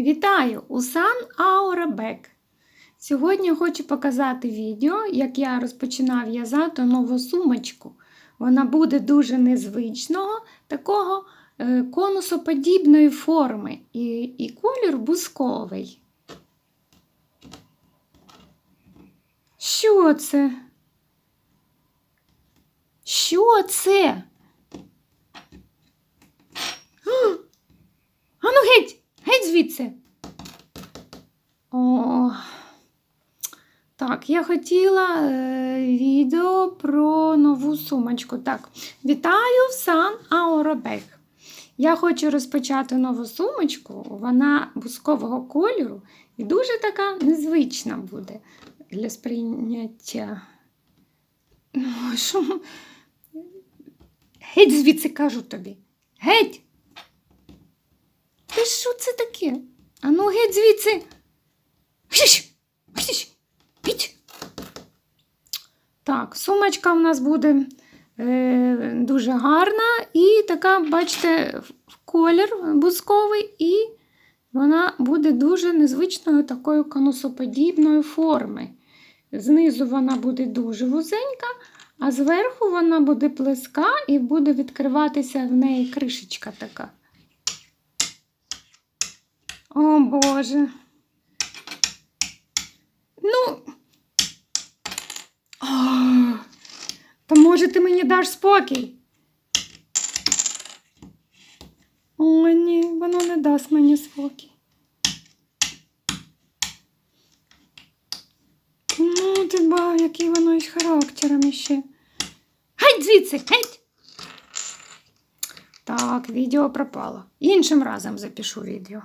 Вітаю! Усан Аурабек. Сьогодні я хочу показати відео, як я розпочинав в'язати нову сумочку. Вона буде дуже незвичного, такого е, конусоподібної форми і, і колір бусковий. Що це? Що це? А! Ану геть! Геть звідси. О, так, я хотіла е, відео про нову сумочку. Так, вітаю в Сан Аурабек. Я хочу розпочати нову сумочку. Вона бускового кольору і дуже така незвична буде для сприйняття. Ну, що? Геть звідси кажу тобі. Геть! Та що це таке? Ану геть звідси. Так, сумочка в нас буде е, дуже гарна і така, бачите, колір бусковий, і вона буде дуже незвичною такою конусоподібної форми. Знизу вона буде дуже вузенька, а зверху вона буде плеска і буде відкриватися в неї кришечка така. О Боже. Ну. О, то може ти мені даш спокій? О, ні, воно не дасть мені спокій. Ну, ти ба, який воно із характером іще. Геть звідси, геть! Так, відео пропало. Іншим разом запишу відео.